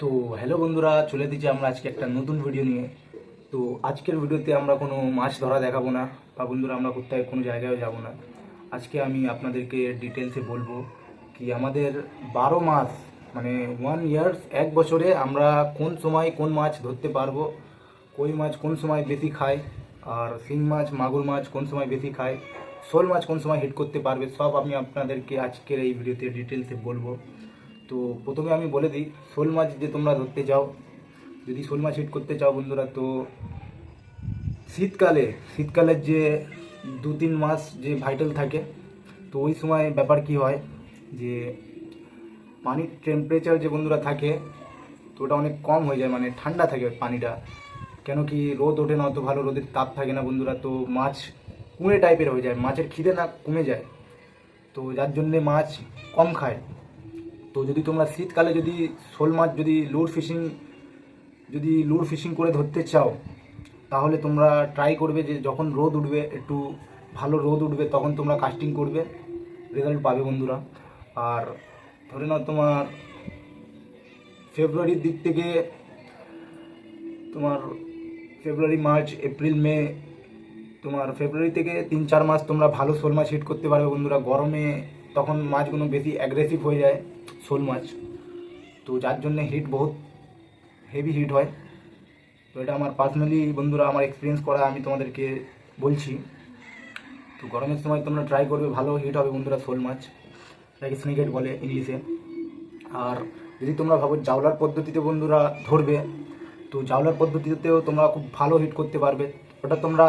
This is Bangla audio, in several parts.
তো হ্যালো বন্ধুরা, চলে দিচ্ছি আমরা আজকে একটা নতুন ভিডিও নিয়ে। তো আজকের ভিডিওতে আমরা কোনো মাছ ধরা দেখাবো না, বা বন্ধুরা আমরা কোথায়, কোনো জায়গায় যাব না। আজকে আমি আপনাদেরকে ডিটেলসে বলব কি আমাদের বারো মাস মানে ওয়ান ইয়ার্স এক বছরে আমরা কোন সময় কোন মাছ ধরতে পারব, কই মাছ কোন সময় বেশি খায়, আর শিং মাছ, মাগুর মাছ কোন সময় বেশি খায়, শোল মাছ কোন সময় হিট করতে পারবে, সব আমি আপনাদেরকে আজকের এই ভিডিওতে ডিটেলসে বলব। তো প্রথমে আমি বলে দিই, শোল মাছ যে তোমরা ধরতে চাও, যদি শোল মাছ হিট করতে চাও বন্ধুরা, তো শীতকালে, শীতকালের যে দু তিন মাস যে ভাইটাল থাকে, তো ওই সময় ব্যাপার কি হয় যে পানির টেম্পারেচার যে বন্ধুরা থাকে, তো ওটা অনেক কম হয়ে যায় মানে ঠান্ডা থাকে পানিটা। কেন কি রোদ ওঠে না, অত ভালো রোদের তাপ থাকে না বন্ধুরা, তো মাছ কুঁড়ে টাইপের হয়ে যায়, মাছের খিদে না কমে যায়। তো যার জন্যে মাছ কম খায়। তো যদি তোমরা শীতকালে যদি শোল মাছ, যদি লুর ফিশিং, যদি লুর ফিশিং করে ধরতে চাও, তাহলে তোমরা ট্রাই করবে যে যখন রোদ উঠবে, একটু ভালো রোদ উঠবে, তখন তোমরা কাস্টিং করবে। রেজাল্ট পাবে বন্ধুরা। আর ধরে নাও তোমার ফেব্রুয়ারির দিক থেকে তোমার ফেব্রুয়ারি মার্চ এপ্রিল মে তোমার ফেব্রুয়ারি থেকে তিন চার মাস তোমরা ভালো শোল মাছ হিট করতে পারবে বন্ধুরা। গরমে তখন মাছগুলো বেশি অ্যাগ্রেসিভ হয়ে যায়। শোল মাছ। তো যার জন্য হিট বহুত হেভি হিট হয়। তো এটা আমার পার্সোনালি বন্ধুরা আমার এক্সপিরিয়েন্স করা, আমি তোমাদেরকে বলছি। তো গরমের সময় তোমরা ট্রাই করবে, ভালো হিট হবে বন্ধুরা শোল মাছ। এটাকে স্নেকেট বলে ইংলিশে। আর যদি তোমরা ভাবো জাউলার পদ্ধতিতে বন্ধুরা ধরবে, তো জাউলার পদ্ধতিতেও তোমরা খুব ভালো হিট করতে পারবে। ওটা তোমরা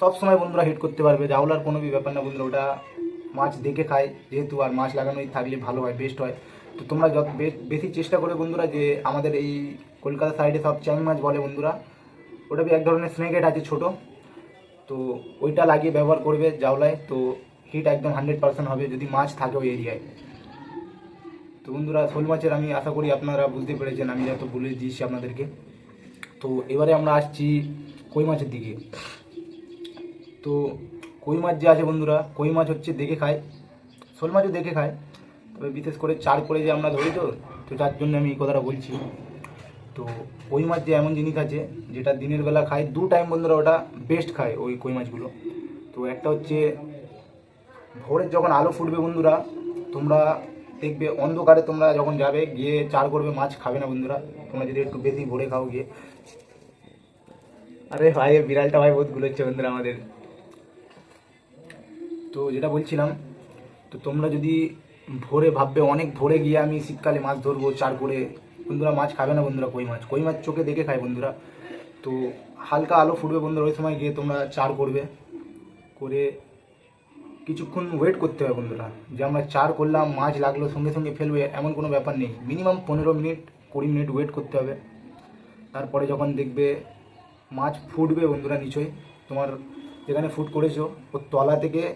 সব সময় বন্ধুরা হিট করতে পারবে। জাউলার কোনো ব্যাপার না বন্ধুরা, ওটা মাছ দেখে খায়। যেহেতু আর মাছ লাগানোই থাকলে ভালো হয় বেস্ট হয়। তো তোমরা যত বেশি চেষ্টা করে বন্ধুরা যে আমাদের এই কলকাতা সাইডে সব চ্যাং মাছ বলে বন্ধুরা, ওটা এক ধরনের স্নেকেট আছে ছোট, তো ওইটা লাগিয়ে ব্যবহার করবে জাউলায়, তো হিট একদম হান্ড্রেড পার্সেন্ট হবে যদি মাছ থাকে ওই এরিয়ায়। তো বন্ধুরা, শোল মাছের আমি আশা করি আপনারা বুঝতে পেরেছেন, আমি যত বলে দিয়েছি আপনাদেরকে। তো এবারে আমরা আসছি কই মাছের দিকে। তো কই মাছ যে আছে বন্ধুরা, কই মাছ হচ্ছে দেখে খায়, শোল মাছও দেখে খায়। বিশেষ করে চার করে যে আমরা ধরি তো তো যার জন্য আমি এই কথাটা বলছি। তো কই মাছ যে এমন জিনিস আছে, যেটা দিনের বেলা খায়, দু টাইম বন্ধুরা ওটা বেস্ট খায় ওই কই মাছগুলো। তো একটা হচ্ছে, ভোরের যখন আলো ফুটবে বন্ধুরা, তোমরা দেখবে অন্ধকারে তোমরা যখন যাবে, গিয়ে চার করবে, মাছ খাবে না বন্ধুরা। তোমরা যদি একটু বেশি ভোরে খাও গিয়ে। আরে ভাই বিড়ালটা ভাই বহুত গুলোচ্ছে বন্ধুরা আমাদের। তো যেটা বলছিলাম, তো তোমরা যদি ভোরে ভাববে, অনেক ভোরে গিয়ে আমি শীতকালে মাছ ধরবো, চার করে। বন্ধুরা মাছ খাবে না বন্ধুরা কই মাছ? কই মাছ চোখে দেখে খায় বন্ধুরা। তো হালকা আলো ফুটবে বন্ধুরা, ওই সময় গিয়ে তোমরা চার করবে। করে কিছুক্ষণ ওয়েট করতে হবে বন্ধুরা। যে আমরা চার করলাম, মাছ লাগল, সঙ্গে সঙ্গে ফেলবে, এমন কোনো ব্যাপার নেই। মিনিমাম পনেরো মিনিট, কুড়ি মিনিট ওয়েট করতে হবে। তারপরে যখন দেখবে মাছ ফুটবে বন্ধুরা নিচয় তোমার যেখানে ফুট করেছ, ওর তলা থেকে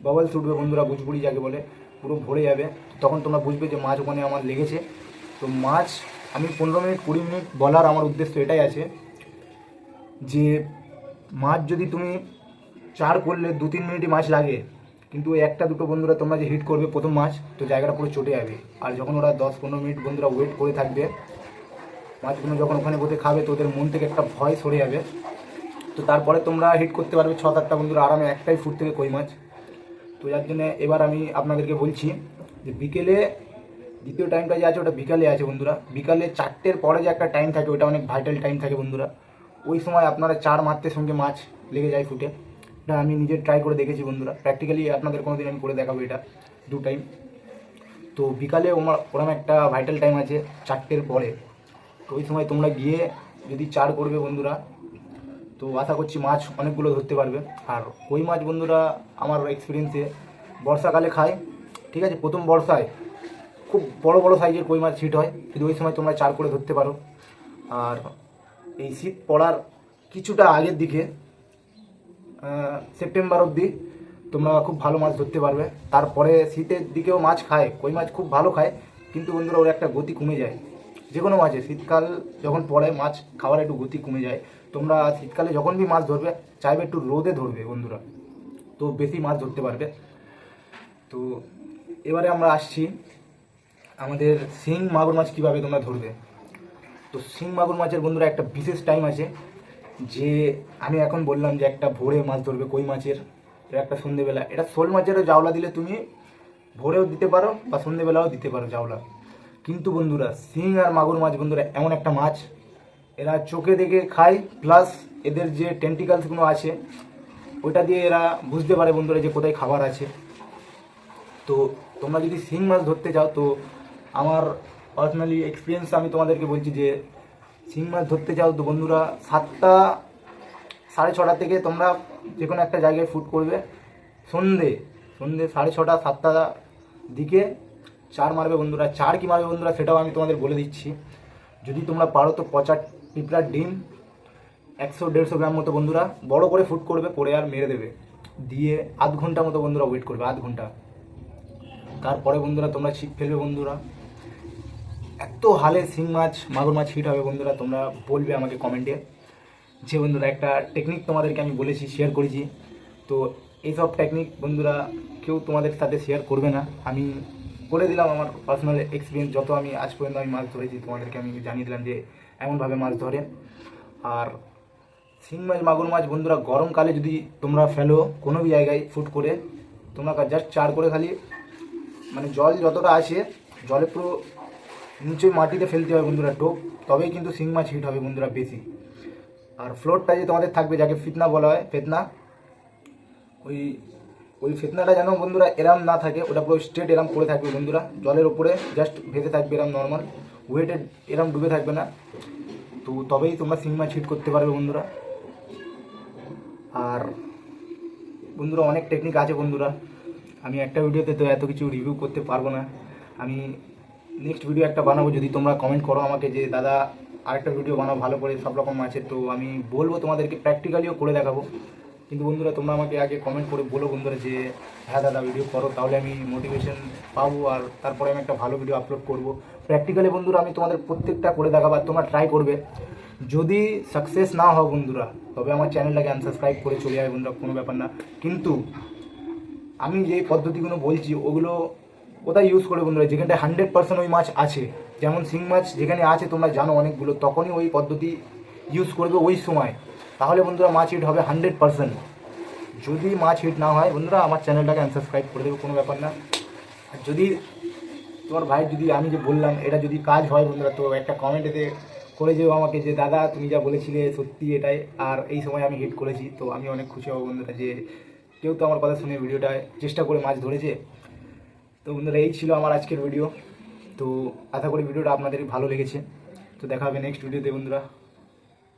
বাবলস উঠবে বন্ধুরা বুঝবুড়ি যাকে বলে। পুরো ভরে যাবে। তখন তোমরা বুঝবে যে মাছ ওখানে আমার লেগেছে। তো মাছ, আমি পনেরো মিনিট, কুড়ি মিনিট বলার আমার উদ্দেশ্য এটাই আছে যে মাছ যদি তুমি চার করলে, দু তিন মিনিটই মাছ লাগে। কিন্তু একটা দুটো বন্ধুরা তোমরা যে হিট করবে প্রথম মাছ, তো জায়গাটা পুরো চটে যাবে। আর যখন ওরা দশ পনেরো মিনিট বন্ধুরা ওয়েট করে থাকবে, মাছগুলো যখন ওখানে বসে খাবে, তো ওদের মন থেকে একটা ভয় সরে যাবে। তো তারপরে তোমরা হিট করতে পারবে ছ সাতটা বন্ধুরা, আরামে একটাই ফুট থেকে কই মাছ। তো যার জন্য এবার আমি আপনাদেরকে বলছি যে বিকেলে দ্বিতীয় টাইমটা যে আছে ওটা বিকালে আছে বন্ধুরা। বিকালে চারটের পরে যে একটা টাইম থাকে ওটা অনেক ভাইটাল টাইম থাকে বন্ধুরা। ওই সময় আপনারা চার মারতে সঙ্গে মাছ লেগে যায় ফুটে। এটা আমি নিজে ট্রাই করে দেখেছি বন্ধুরা। প্র্যাকটিক্যালি আপনাদের কোনোদিন আমি করে দেখাবো এটা দু টাইম তো বিকালে ওমা ওরম একটা ভাইটাল টাইম আছে চারটের পরে। তো ওই সময় তোমরা গিয়ে যদি চার করবে বন্ধুরা তো আশা করছি মাছ অনেকগুলো ধরতে পারবে। আর কই মাছ বন্ধুরা, আমার এক্সপিরিয়েন্সে বর্ষাকালে খায়। ঠিক আছে, প্রথম বর্ষায় খুব বড় বড় সাইজের কই মাছ হিট হয়, কিন্তু ওই সময় তোমরা চার করে ধরতে পারো। আর এই শীত পড়ার কিছুটা আগের দিকে সেপ্টেম্বর অবধি তোমরা খুব ভালো মাছ ধরতে পারবে। তারপরে শীতের দিকেও মাছ খায়, কই মাছ খুব ভালো খায়, কিন্তু বন্ধুরা ওর একটা গতি কমে যায়। যে কোনো মাছে শীতকাল যখন পড়ে, মাছ খাওয়ার একটু গতি কমে যায়। তোমরা শীতকালে যখন বি মাছ ধরবে, চাইবে একটু রোদে ধরবে বন্ধুরা। তো বেশি মাছ ধরতে পারবে। তো এবারে আমরা আসছি আমাদের শিং মাগুর মাছ কীভাবে তোমরা ধরবে। তো শিং মাগুর মাছের বন্ধুরা একটা বিশেষ টাইম আছে, যে আমি এখন বললাম যে একটা ভোরে মাছ ধরবে কই মাছের একটা সন্ধেবেলা। এটা শোল মাছেরও জাওলা দিলে তুমি ভোরেও দিতে পারো বা সন্ধেবেলাও দিতে পারো জাওলা। কিন্তু বন্ধুরা, শিং আর মাগুর মাছ বন্ধুরা, এমন একটা মাছ এরা চোখে দেখে খায় প্লাস এদের যে টেন্টিকালসগুলো আছে, ওইটা দিয়ে এরা বুঝতে পারে বন্ধুরা যে কোথায় খাবার আছে। তো তোমরা যদি শিং মাছ ধরতে চাও, তো আমার পার্সোনালি এক্সপিরিয়েন্স আমি তোমাদেরকে বলছি যে, শিং মাছ ধরতে চাও তো বন্ধুরা সাতটা, সাড়ে ছটা থেকে তোমরা যে কোনো একটা জায়গায় ফুট করবে। সন্ধে সন্ধে সাড়ে ছটা, সাতটা দিকে চার মারবে বন্ধুরা। চার কি মারবে বন্ধুরা সেটাও আমি তোমাদের বলে দিচ্ছি। যদি তোমরা পারো তো পচা পিঁপড়ার ডিম, একশো দেড়শো গ্রাম মতো বন্ধুরা, বড় করে ফুট করবে পরে আর মেরে দেবে। দিয়ে আধ ঘণ্টা মতো বন্ধুরা ওয়েট করবে, আধ ঘণ্টা। তারপরে বন্ধুরা তোমরা ছিপ ফেলবে বন্ধুরা। এত হালে শিং মাছ, মাগুর মাছ হিট হবে বন্ধুরা, তোমরা বলবে আমাকে কমেন্টে যে বন্ধুরা, একটা টেকনিক তোমাদেরকে আমি বলেছি শেয়ার করেছি। তো এইসব টেকনিক বন্ধুরা কেউ তোমাদের সাথে শেয়ার করবে না। আমি বলে দিলাম আমার পার্সোনাল এক্সপিরিয়েন্স যত আমি আজ পর্যন্ত আমি মাছ ধরেছি, তোমাদেরকে আমি জানিয়ে দিলাম যে এমনভাবে মাছ ধরে। আর শিং মাছ, মাগুর মাছ, বন্ধুরা, গরমকালে যদি তোমরা ফেলো কোনো জায়গায় ফুট করে, তোমরা জাস্ট চার করে খালি মানে জল যতটা আসে জলে পুরো নিচে মাটিতে ফেলতে হবে বন্ধুরা টোপ তবেই কিন্তু শিং মাছ হিট হবে বন্ধুরা বেশি। আর ফ্লোরটা যে তোমাদের থাকবে, যাকে ফিতনা বলা হয়, ফেতনা, ওই ওই ফেতনাটা যেন বন্ধুরা এরাম না থাকে, ওটা পুরো স্ট্রেট এরাম পড়ে থাকবে বন্ধুরা, জলের উপরে জাস্ট ভেসে থাকবে এরাম নর্মাল ওয়েটে এরকম ডুবে থাকবে না। তো তবেই তোমরা শিং মাছ করতে পারবে বন্ধুরা। আর বন্ধুরা অনেক টেকনিক আছে বন্ধুরা। আমি একটা ভিডিওতে তো এত কিছু রিভিউ করতে পারব না। আমি নেক্সট ভিডিও একটা বানাবো, যদি তোমরা কমেন্ট করো আমাকে যে, দাদা, আরেকটা ভিডিও বানাও, ভালো করে সব রকম মাছের তো আমি বলব তোমাদেরকে প্র্যাকটিক্যালিও করে দেখাবো। কিন্তু বন্ধুরা, তোমরা আমাকে আগে কমেন্ট করে বলো বন্ধুরা যে হ্যাঁ দাদা ভিডিও করো, তাহলে আমি মোটিভেশন পাবো আর তারপরে আমি একটা ভালো ভিডিও আপলোড করব। প্র্যাকটিক্যালি বন্ধুরা, আমি তোমাদের প্রত্যেকটা করে দেখাবো আর তোমরা ট্রাই করবে। যদি সাকসেস না হও বন্ধুরা, তবে আমার চ্যানেলটাকে আনসাবস্ক্রাইব করে চলে যাবে বন্ধুরা, কোনো ব্যাপার না। কিন্তু আমি যে পদ্ধতিগুলো বলছি, ওগুলো কোথায় ইউজ করে বন্ধুরা? যেখানটায় হান্ড্রেড পার্সেন্ট ওই মাছ আছে, যেমন শিং মাছ যেখানে আছে, তোমরা জানো অনেকগুলো, তখনই ওই পদ্ধতি ইউজ করবে ওই সময়। তাহলে বন্ধুরা মাছ হিট হবে হান্ড্রেড পার্সেন্ট যদি মাছ হিট না হয়, বন্ধুরা আমার চ্যানেলটাকে আনসাবস্ক্রাইব করে দেবে, কোনো ব্যাপার না। আর যদি তোমার ভাই, যদি আমি যে বললাম, এটা যদি কাজ হয় বন্ধুরা, তো একটা কমেন্টেতে করে যেও আমাকে যে, দাদা, তুমি যা বলেছিলে সত্যি এটাই। আর এই সময় আমি হিট করেছি, তো আমি অনেক খুশি হব বন্ধুরা যে কেউ তো আমার কথা শুনে ভিডিওটা চেষ্টা করে মাছ ধরেছে। তো বন্ধুরা, এই ছিল আমার আজকের ভিডিও তো আশা করি ভিডিওটা আপনাদের ভালো লেগেছে। তো দেখা হবে নেক্সট ভিডিওতে বন্ধুরা।